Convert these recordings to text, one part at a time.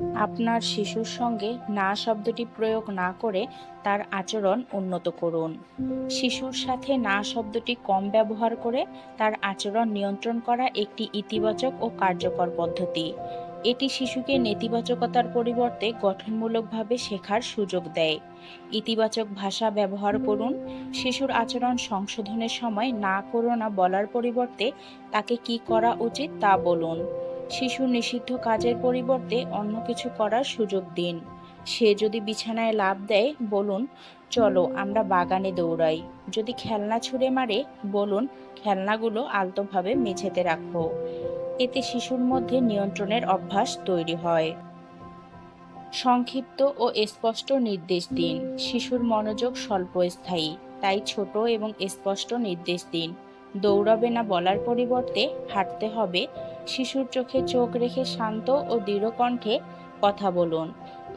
আপনার শিশুর সঙ্গে না শব্দটি প্রয়োগ না করে তার আচরণ উন্নত করুন। শিশুর সাথে না শব্দটি কম ব্যবহার করে তার আচরণ নিয়ন্ত্রণ করা একটি ইতিবাচক ও কার্যকর পদ্ধতি। এটি শিশুকে নেতিবাচকতার পরিবর্তে গঠনমূলকভাবে শেখার সুযোগ দেয়। ইতিবাচক ভাষা ব্যবহার করুন। শিশুর আচরণ সংশোধনের সময় না করো না বলার পরিবর্তে তাকে কি করা উচিত তা বলুন। শিশু নিষিদ্ধ কাজের পরিবর্তে অন্য কিছু করার সুযোগ দিন। সে যদি বিছানায় লাভ দেয়, বলুন, চলো, আমরা বাগানে দৌড়াই। যদি খেলনা ছুঁড়ে মারে, বলুন, খেলনাগুলো আলতোভাবে মেঝেতে রাখো। এতে শিশুর মধ্যে নিয়ন্ত্রণের অভ্যাস তৈরি হয়। সংক্ষিপ্ত ও স্পষ্ট নির্দেশ দিন। শিশুর মনোযোগ স্বল্পস্থায়ী, তাই ছোট এবং স্পষ্ট নির্দেশ দিন। দৌড়াবে না বলার পরিবর্তে হাঁটতে হবে শিশুর চোখে চোখ রেখে শান্ত ও দৃঢ় কণ্ঠে কথা বলুন।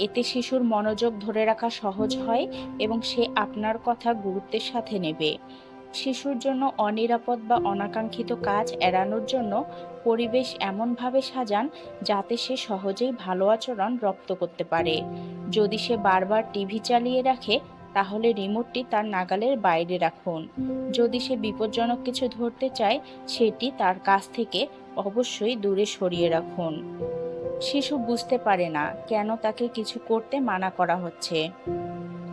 এতে শিশুর মনোযোগ ধরে রাখা সহজ হয় এবং সে আপনার কথা গুরুত্বের সাথে নেবে। শিশুর জন্য অনিরাপদ বা অনাকাঙ্ক্ষিত কাজ এড়ানোর জন্য পরিবেশ এমনভাবে সাজান যাতে সে সহজেই ভালো আচরণ রপ্ত করতে পারে। যদি সে বারবার টিভি চালিয়ে রাখে তাহলে রিমোটটি তার নাগালের বাইরে রাখুন। যদি সে বিপজ্জনক কিছু ধরতে চায়, সেটি তার কাছ থেকে অবশ্যই দূরে সরিয়ে রাখুন। শিশু বুঝতে পারে না কেন তাকে কিছু করতে মানা করা হচ্ছে।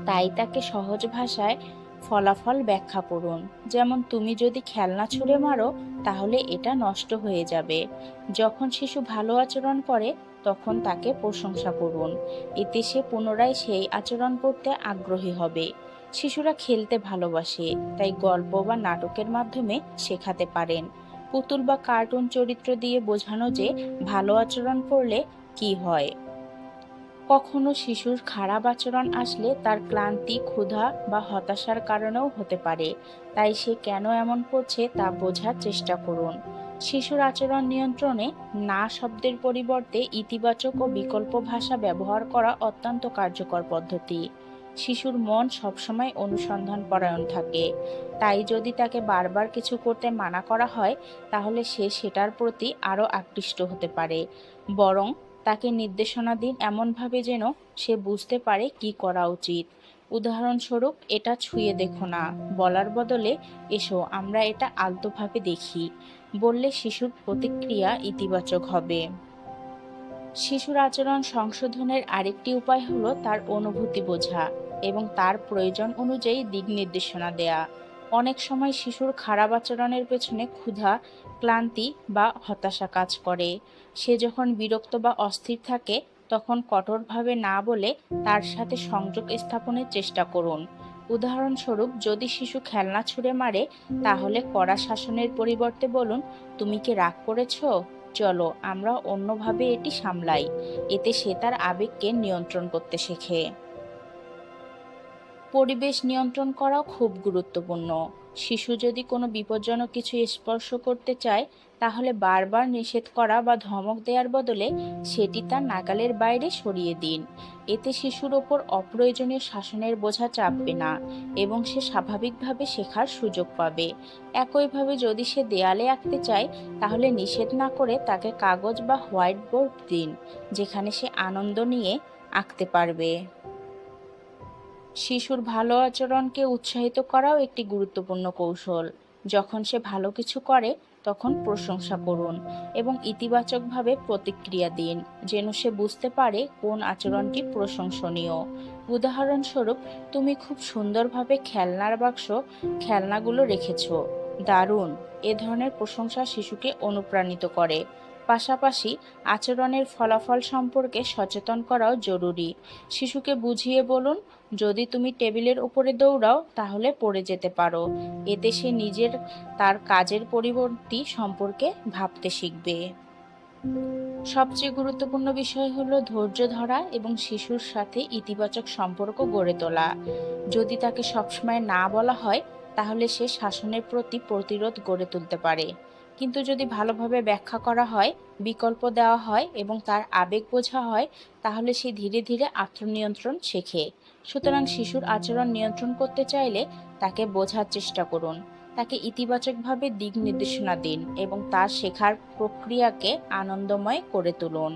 তাই তাকে সহজ ভাষায় ফলাফল ব্যাখ্যা করুন। যেমন, তুমি যদি খেলনা ছুঁড়ে মারো, তাহলে এটা নষ্ট হয়ে যাবে। যখন শিশু ভালো আচরণ করে, তখন তাকে প্রশংসা করুন। এতে সে পুনরায় সেই আচরণ করতে আগ্রহী হবে। শিশুরা খেলতে ভালোবাসে, তাই গল্প বা নাটকের মাধ্যমে শেখাতে পারেন। পুতুল বা কার্টুন চরিত্র দিয়ে বোঝানো যে, ভালো আচরণ করলে কি হয়? কখনো শিশুর খারাপ আচরণ আসলে তার ক্লান্তি, ক্ষুধা বা হতাশার কারণেও হতে পারে। তাই সে কেন এমন করছে তা বোঝার চেষ্টা করুন। শিশুর আচরণ নিয়ন্ত্রণে না শব্দের পরিবর্তে ইতিবাচক ও বিকল্প ভাষা ব্যবহার করা অত্যন্ত কার্যকর পদ্ধতি। শিশুর মন সবসময় অনুসন্ধান পরায়ণ থাকে। তাই যদি তাকে বারবার কিছু করতে মানা করা হয়, তাহলে সে সেটার প্রতি আরও আকৃষ্ট হতে পারে। বরং তাকে নির্দেশনা দিন এমনভাবে যেন সে বুঝতে পারে কি করা উচিত। উদাহরণস্বরূপ, এটা ছুঁয়ে দেখো না। বলার বদলে এসো, আমরা এটা আলতোভাবে দেখি। বললে শিশুর প্রতিক্রিয়া ইতিবাচক হবে। শিশুর আচরণ সংশোধনের আরেকটি উপায় হলো তার অনুভূতি বোঝা এবং তার প্রয়োজন অনুযায়ী দিক নির্দেশনা দেয়া। অনেক সময় শিশুর খারাপ আচরণের পেছনে ক্ষুধা, ক্লান্তি বা হতাশা কাজ করে। সে যখন বিরক্ত বা অস্থির থাকে, তখন কঠোরভাবে না বলে তার সাথে সংযোগ স্থাপনের চেষ্টা করুন। উদাহরণস্বরূপ, যদি শিশু খেলনা ছুঁড়ে মারে, তাহলে কড়া শাসনের পরিবর্তে বলুন, তুমি কি রাগ করেছ? চলো, আমরা অন্যভাবে এটি সামলাই। এতে সে তার আবেগকে নিয়ন্ত্রণ করতে শেখে। পরিবেশ নিয়ন্ত্রণ করাও খুব গুরুত্বপূর্ণ। শিশু যদি কোনো বিপজ্জনক কিছু স্পর্শ করতে চায়, তাহলে বারবার নিষেধ করা বা ধমক দেওয়ার বদলে সেটি তার নাগালের বাইরে সরিয়ে দিন। এতে শিশুর ওপর অপ্রয়োজনীয় শাসনের বোঝা চাপবে না এবং সে স্বাভাবিকভাবে শেখার সুযোগ পাবে। একইভাবে যদি সে দেয়ালে আঁকতে চায়, তাহলে নিষেধ না করে তাকে কাগজ বা হোয়াইট বোর্ড দিন, যেখানে সে আনন্দ নিয়ে আঁকতে পারবে। শিশুর ভালো আচরণকে উৎসাহিত করাও একটি গুরুত্বপূর্ণ কৌশল। যখন সে ভালো কিছু করে, তখন প্রশংসা করুন এবং ইতিবাচকভাবে প্রতিক্রিয়া দিন, যেন সে বুঝতে পারে কোন আচরণটি প্রশংসনীয়। উদাহরণস্বরূপ, তুমি খুব সুন্দরভাবে খেলনার বাক্স, খেলনাগুলো রেখেছো। দারুণ! এ ধরনের প্রশংসা শিশুকে অনুপ্রাণিত করে। পাশাপাশি আচরণের ফলাফল সম্পর্কে সচেতন করাও জরুরি। শিশুকে বুঝিয়ে বলুন, যদি তুমি টেবিলের উপরে দৌড়াও, তাহলে পড়ে যেতে পারো। এতে সে নিজের, তার কাজের পরিবর্তী সম্পর্কে ভাবতে শিখবে। সবচেয়ে গুরুত্বপূর্ণ বিষয় হলো ধৈর্য ধরা এবং শিশুর সাথে ইতিবাচক সম্পর্ক গড়ে তোলা। যদি তাকে সবসময় না বলা হয়, তাহলে সে শাসনের প্রতি প্রতিরোধ গড়ে তুলতে পারে। কিন্তু যদি ভালোভাবে ব্যাখ্যা করা হয়, বিকল্প দেওয়া হয় এবং তার আবেগ বোঝা হয়, তাহলে সে ধীরে ধীরে আত্মনিয়ন্ত্রণ শেখে। সুতরাং শিশুর আচরণ নিয়ন্ত্রণ করতে চাইলে তাকে বোঝার চেষ্টা করুন। তাকে ইতিবাচকভাবে দিক নির্দেশনা দিন এবং তার শেখার প্রক্রিয়াকে আনন্দময় করে তুলুন।